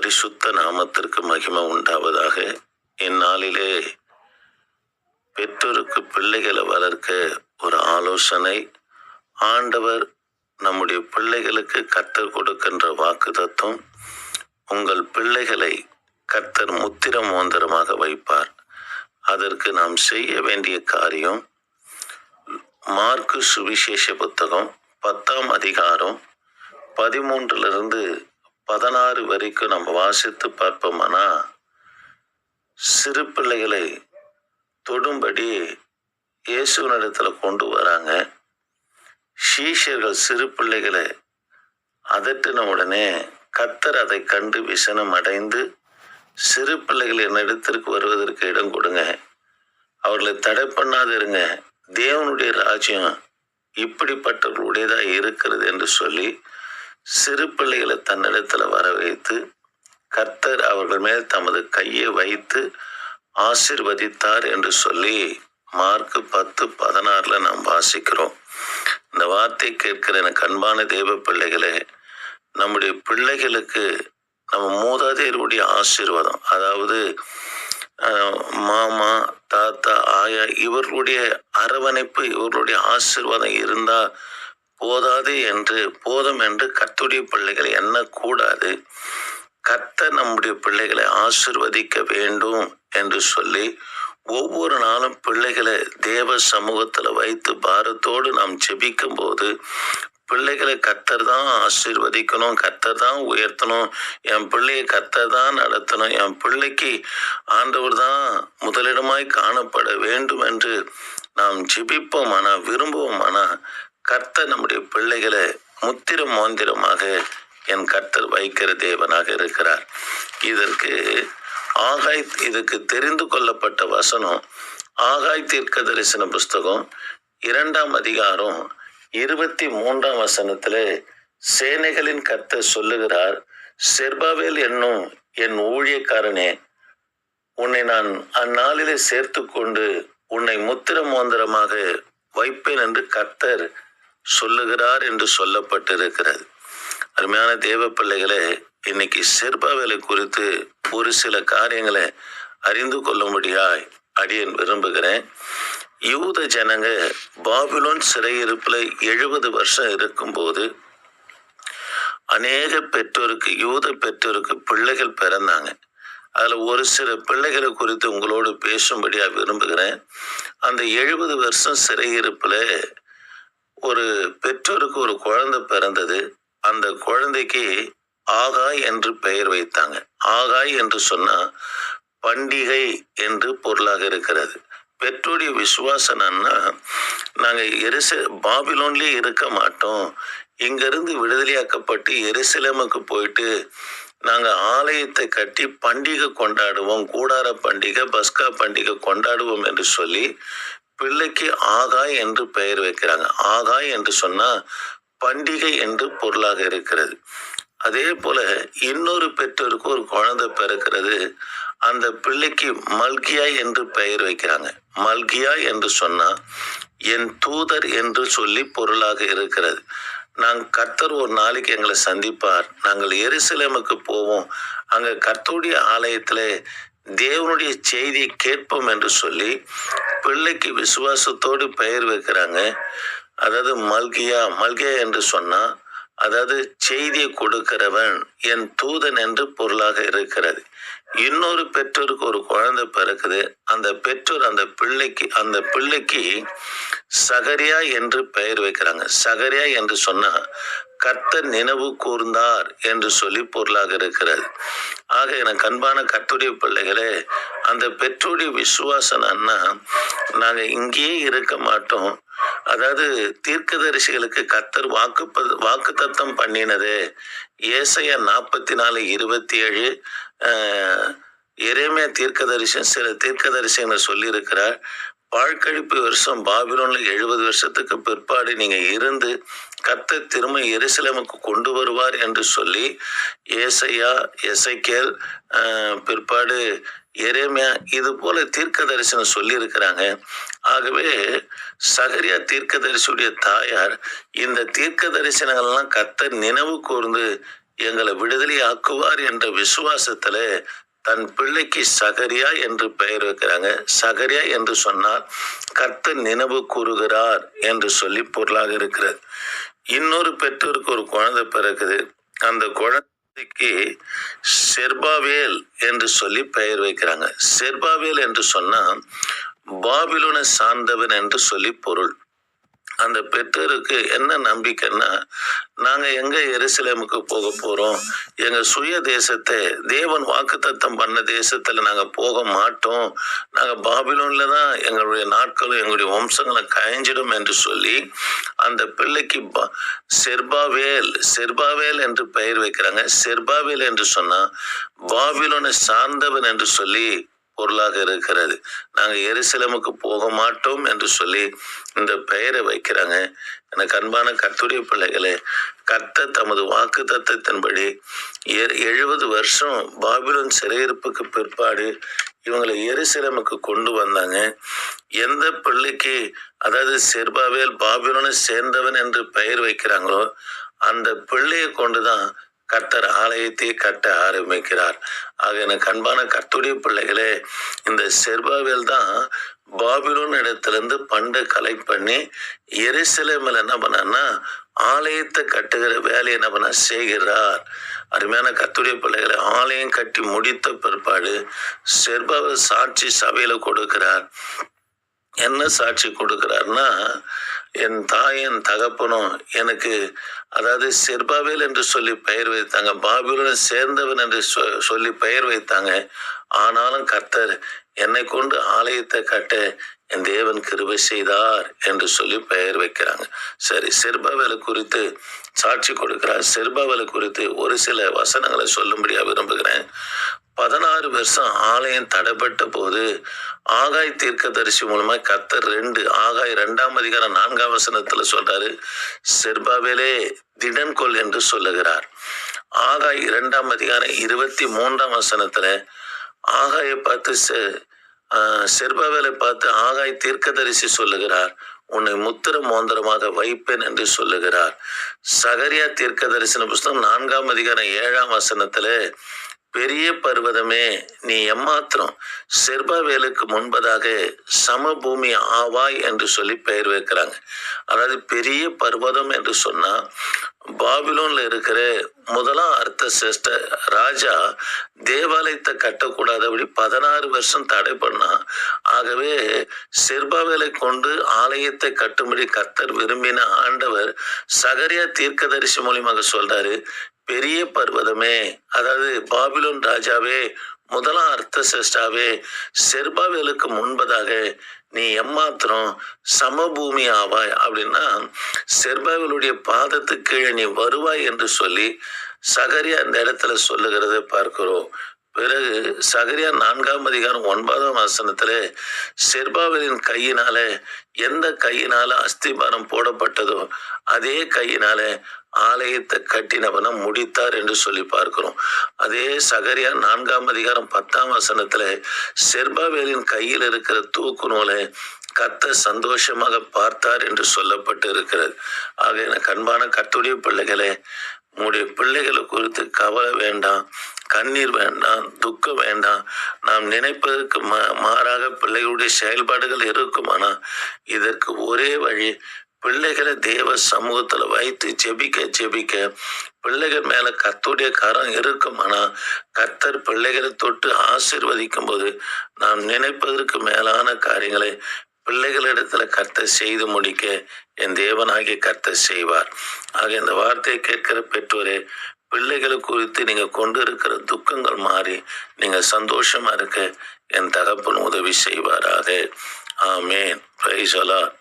பரிசுத்த நாமத்திற்கு மகிமை உண்டாவதாக. இந்நாளிலே பெற்றோருக்கு பிள்ளைகளை வளர்க்க ஒரு ஆலோசனை. ஆண்டவர் நம்முடைய பிள்ளைகளுக்கு கத்தர் கொடுக்கின்ற வாக்கு தத்துவம் உங்கள் பிள்ளைகளை கர்த்தர் முத்திர மோந்திரமாக வைப்பார். அதற்கு நாம் செய்ய வேண்டிய காரியம் மார்க்கு சுவிசேஷ புத்தகம் பத்தாம் அதிகாரம் பதிமூன்றிலிருந்து பதினாறு வரைக்கும் நம்ம வாசித்து பார்ப்போமானா சிறு பிள்ளைகளை தொடும்படி இயேசுவனிடத்தில் கொண்டு வராங்க. சீஷர்கள் சிறு பிள்ளைகளை அதட்டின உடனே கத்தர் அதை கண்டு விசனம் அடைந்து சிறு பிள்ளைகள் என்னிடத்திற்கு வருவதற்கு இடம் கொடுங்க. அவர்களை தடை பண்ணாதிருங்க. தேவனுடைய ராஜ்யம் இப்படிப்பட்டவர்களுடையதாக இருக்கிறது என்று சொல்லி சிறு பிள்ளைகளை தன்னிடத்தில் வர வைத்து கர்த்தர் அவர்கள் மேல் தமது கையை வைத்து ஆசிர்வதித்தார் என்று சொல்லி மார்க் பத்து பதினாறுல நாம் வாசிக்கிறோம். இந்த வார்த்தை கேட்கிற எனக்கு அன்பான தேவ பிள்ளைகளே நம்முடைய பிள்ளைகளுக்கு நம்ம மூதாதையருடைய ஆசீர்வாதம் அதாவது மாமா தாத்தா ஆயா இவர்களுடைய அரவணைப்பு இவர்களுடைய ஆசீர்வாதம் இருந்தால் போதாது என்று போதும் என்று கத்துடைய பிள்ளைகளை எண்ணக்கூடாது. கத்த நம்முடைய பிள்ளைகளை ஆசிர்வதிக்க வேண்டும் என்று சொல்லி ஒவ்வொரு நாளும் பிள்ளைகளை தேவ சமூகத்தில் வைத்து பாரத்தோடு நாம் ஜெபிக்கும் போது பிள்ளைகளை கத்தர் தான் ஆசீர்வதிக்கணும் கத்தர் தான் உயர்த்தணும் என் பிள்ளையை கத்தர் தான் நடத்தணும் என் பிள்ளைக்கு ஆண்டவர் தான் முதலிடமாய் காணப்பட வேண்டும் என்று நாம் ஜெபிப்போமானா விரும்புவோமானா கர்த்தர் நம்முடைய பிள்ளைகளை முத்திரம் மோந்திரமாக என் கர்த்தர் வைக்கிற தேவனாக இருக்கிறார். இதற்கு ஆகாய் இதுக்கு தெரிந்து கொள்ளப்பட்ட வசனம் ஆகாய் தீர்க்க தரிசன புஸ்தகம் இரண்டாம் அதிகாரம் இருபத்தி மூன்றாம் வசனத்தில் சேனைகளின் கர்த்தர் சொல்லுகிறார் செர்பாவேல் என்னும் என் ஊழியக்காரனே உன்னை நான் அந்நாளிலே சேர்த்து கொண்டு உன்னை முத்திர மோந்திரமாக வைப்பேன் என்று கர்த்தர் சொல்லுகிறார் என்று சொல்லப்பட்டிருக்கிறது. அருமையான தேவ பிள்ளைகளே இன்னைக்கு செர்பாவேலை குறித்து ஒரு சில காரியங்களை அறிந்து கொள்ளும்படியாய் அடியன் விரும்புகிறேன். யூத ஜனங்க பாபிலோன் சிறையிருப்பில் எழுபது வருஷம் இருக்கும்போது அநேக பெற்றோருக்கு யூத பெற்றோருக்கு பிள்ளைகள் பிறந்தாங்க. அதில் ஒரு சில பிள்ளைகளை குறித்து உங்களோடு பேசும்படியாக விரும்புகிறேன். அந்த எழுபது வருஷம் சிறையிருப்பில் ஒரு பெற்றோருக்கு ஒரு குழந்தை பிறந்தது அந்த குழந்தைக்கு ஆகாய் என்று பெயர் வைத்தாங்க. ஆகாய் என்று சொன்னா பண்டிகை என்று பொருளாக இருக்கிறது. பெற்றோருடைய விசுவாசனம்னா நாங்க எரிச பாபிலோன்லயே இருக்க மாட்டோம். இங்கிருந்து விடுதலையாக்கப்பட்டு எருசலேமுக்கு போயிட்டு நாங்க ஆலயத்தை கட்டி பண்டிகை கொண்டாடுவோம். கூடார பண்டிகை பஸ்கா பண்டிகை கொண்டாடுவோம் என்று சொல்லி பிள்ளைக்கு ஆகாய் என்று பெயர் வைக்கிறாங்க. ஆகாய் என்று சொன்னா பண்டிகை என்று பொருளாக இருக்கிறது. அதே போல இன்னொரு பெற்றோருக்கு ஒரு குழந்தை பிறக்கிறது. அந்த பிள்ளைக்கு மல்கியா என்று பெயர் வைக்கிறாங்க. மல்கியா என்று சொன்னா என் தூதர் என்று சொல்லி பொருளாக இருக்கிறது. நாங்கள் கர்த்தர் ஒரு நாளைக்கு எங்களை சந்திப்பார். நாங்கள் எருசலேமுக்கு போவோம். அங்க கர்த்தருடைய ஆலயத்துல தேவனுடைய செய்தியை கேட்போம் என்று சொல்லி பிள்ளைக்கு விசுவாசத்தோடு பெயர் வைக்கிறாங்க. அதாவது மல்கியா மல்கியா என்று சொன்னா அதாவது செய்தியை கொடுக்கிறவன் என் தூதன் என்று பொருளாக இருக்கிறது. இன்னொரு பெற்றோருக்கு ஒரு குழந்தை பிறக்குது. அந்த பெற்றோர் அந்த பிள்ளைக்கு அந்த பிள்ளைக்கு சகரியா என்று பெயர் வைக்கிறாங்க. சகரியா என்று சொன்னா கர்த்தர் நினைவு கூர்ந்தார் என்று சொல்லி பொருளாக இருக்கிறது. ஆக எனக்கு அன்பான கர்த்தருடைய பிள்ளைகளே அந்த பெற்றோடைய விசுவாசன் அண்ணா நாங்கள் இங்கேயே இருக்க மாட்டோம். அதாவது தீர்க்கதரிசிகளுக்கு கத்தர் வாக்கு வாக்கு தத்தம் பண்ணினது ஏசைய நாற்பத்தி நாலு இருபத்தி ஏழு எரேமியா தீர்க்கதரிசன் சில தீர்க்கதரிசனை சொல்லியிருக்கிறார். வாழ்க்கழிப்பு வருஷம் பாபிலோன்ல எழுபது வருஷத்துக்கு பிற்பாடு நீங்க இருந்து கத்த திரும்ப எருசலேமுக்கு கொண்டு வருவார் என்று சொல்லி ஏசையா எசைக்கேல் ஆஹ், பிற்பாடு எரேமியா இது போல தீர்க்க தரிசனம் சொல்லி இருக்கிறாங்க ஆகவே சகரியா தீர்க்க தரிசியுடைய தாயார் இந்த தீர்க்க தரிசனங்கள்லாம் கத்த நினைவு கூர்ந்து எங்களை விடுதலை ஆக்குவார் என்ற விசுவாசத்துல தன் பிள்ளைக்கு சகரியா என்று பெயர் வைக்கிறாங்க. சகரியா என்று சொன்னால் கர்த்தர் நினைவு கூறுகிறார் என்று சொல்லி பொருளாக இருக்கிறது. இன்னொரு பெற்றோருக்கு ஒரு குழந்தை பிறகுது அந்த குழந்தைக்கு செர்பாவேல் என்று சொல்லி பெயர் வைக்கிறாங்க. செர்பாவேல் என்று சொன்னால் பாபிலோனை சார்ந்தவன் என்று சொல்லி பொருள். அந்த பெற்றோருக்கு என்ன நம்பிக்கைன்னா நாங்கள் எங்கே எருசலேமுக்கு போக போகிறோம் எங்கள் சுய தேசத்தை தேவன் வாக்குத்தத்தம் பண்ண தேசத்தில் நாங்கள் போக மாட்டோம் நாங்கள் பாபிலோனில் தான் எங்களுடைய நாட்களும் எங்களுடைய வம்சங்களும் கயஞ்சிடும் என்று சொல்லி அந்த பிள்ளைக்கு செர்பாவேல் செர்பாவேல் என்று பெயர் வைக்கிறாங்க. செர்பாவேல் என்று சொன்னால் பாபிலோனை சார்ந்தவன் என்று சொல்லி பொருளாக இருக்கிறது. நாங்கள் எருசலமுக்கு போக மாட்டோம் என்று சொல்லி இந்த பெயரை வைக்கிறாங்க. எனக்கு அன்பான கத்துடைய பிள்ளைகளே கத்த தமது வாக்கு தத்தத்தின்படி எழுபது வருஷம் பாபிலோன் சிறையிருப்புக்கு பிற்பாடு இவங்களை எருசலமுக்கு கொண்டு வந்தாங்க. எந்த பிள்ளைக்கு அதாவது செர்பாவேல் பாபிலோனை சேர்ந்தவன் என்று பெயர் வைக்கிறாங்களோ அந்த பிள்ளையை கொண்டுதான் கர்த்தர் ஆலயத்தை கட்ட ஆரம்பிக்கிறார். ஆக எனக்கு அன்பான கர்த்துடைய பிள்ளைகளே இந்த செர்பாவில் தான் பாபிலோன் இடத்துலேருந்து பண்டை கலெக்ட் பண்ணி எருசலேமில் என்ன பண்ணான்னா ஆலயத்தை கட்டுகிற வேலையை என்ன பண்ண செய்கிறார். அருமையான கத்துடைய பிள்ளைகளை ஆலயம் கட்டி முடித்த பிற்பாடு செர்பாவை சாட்சி சபையில் கொடுக்கிறார். என்ன சாட்சி கொடுக்கிறார்னா என் தாயின் தகப்பனும் எனக்கு அதாவது செர்பாவேல் என்று சொல்லி பெயர் வைத்தாங்க. பாபிலுடன் சேர்ந்தவன் என்று சொ- சொல்லி பெயர் வைத்தாங்க. ஆனாலும் கர்த்தர் என்னை கொண்டு ஆலயத்தை கட்ட என் தேவன் கிருபை செய்தார் என்று சொல்லி பெயர் வைக்கிறாங்க. சரி செர்பாவேலை குறித்து சாட்சி கொடுக்கிறார். செர்பாவேலை குறித்து ஒரு சில வசனங்களை சொல்லும்படியா விரும்புகிறேன். பதினாறு வருஷம் ஆலயம் தடைப்பட்ட போது ஆகாய் தீர்க்க தரிசி மூலமா கத்தர் ரெண்டு ஆகாய் ரெண்டாம் அதிகாரம் நான்காம் வசனத்துல சொல்றாரு செர்பாவேலே திடன்கொள் என்று சொல்லுகிறார். ஆகாய் இரண்டாம் அதிகாரம் இருபத்தி மூன்றாம் வசனத்துல ஆகாயை பார்த்து செ- செர்பாவேலை பார்த்து ஆகாய் தீர்க்கதரிசி சொல்லுகிறார். உன்னை முத்திர மோந்திரமாக வைப்பேன் என்று சொல்லுகிறார். சகரியா தீர்க்க தரிசன புஸ்தகம் நான்காம் அதிகாரம் ஏழாம் வசனத்துல பெரிய பர்வதமே நீ எம்மாத்திரம் செர்பாவேலுக்கு முன்பதாக சமபூமி ஆவாய் என்று சொல்லி பெயர் வைக்கிறாங்க. அதாவது பெரிய பர்வதம் என்று சொன்னா பாபிலோன்ல இருக்கிற முதலாம் அர்த்த சிஸ்ட ராஜா தேவாலயத்தை கட்டக்கூடாதபடி பதினாறு வருஷம் தடை பண்ணா ஆகவே செர்பாவேலை கொண்டு ஆலயத்தை கட்டும்படி கர்த்தர் விரும்பின ஆண்டவர் சகரியா தீர்க்கதரிசி மூலியமாக சொல்றாரு பெரிய பர்வதமே. அதாவது பாபிலோன் ராஜாவே முதலாம் அர்த்த சிஸ்டாவே செர்பாவேலுக்கு முன்பதாக நீ எம்மாத்திரம் சமபூமி ஆவாய் அப்படின்னா செர்பாவேலுடைய பாதத்துக்கு கீழே நீ வருவாய் என்று சொல்லி சகரியா இந்த இடத்துல சொல்லுகிறத பார்க்கிறோம். பிறகு சகரியா நான்காம் அதிகாரம் ஒன்பதாம் வசனத்துல செர்பாவலின் கையினால எந்த கையினால அஸ்திபாரம் போடப்பட்டதோ அதே கையினால ஆலயத்தை கட்டினவன முடித்தார் என்று சொல்லி பார்க்கிறோம். அதே சகரியா நான்காம் அதிகாரம் பத்தாம் வசனத்துல செர்பாவேலின் கையில் இருக்கிற தூக்கு நூலை கத்த சந்தோஷமாக பார்த்தார் என்று சொல்லப்பட்டு இருக்கிறது. ஆக எனக்கு அன்பான கத்துடைய பிள்ளைகளே உங்களுடைய பிள்ளைகளை குறித்து கவலை வேண்டாம் கண்ணீர் வேண்டாம் துக்கம் வேண்டாம். நாம் நினைப்பதற்கு மா- மாறாக பிள்ளைகளுடைய செயல்பாடுகள் இருக்குமானா இதற்கு ஒரே வழி பிள்ளைகளை தேவ சமூகத்துல வைத்து ஜெபிக்க ஜெபிக்க. பிள்ளைகள் மேல கத்துடைய கரம் இருக்குமானா கத்தர் பிள்ளைகளை தொட்டு ஆசிர்வதிக்கும் போது நாம் நினைப்பதற்கு மேலான காரியங்களை பிள்ளைகளிடத்துல கர்த்தர் செய்து முடிக்க என் தேவனாகிய கர்த்தர் செய்வார். ஆக இந்த வார்த்தையை கேட்கிற பெற்றோரே பிள்ளைகளை குறித்து நீங்க கொண்டு இருக்கிற துக்கங்கள் மாறி நீங்க சந்தோஷமா இருக்க என் தகப்பன் உதவி செய்வாராக. ஆமேன். Price allot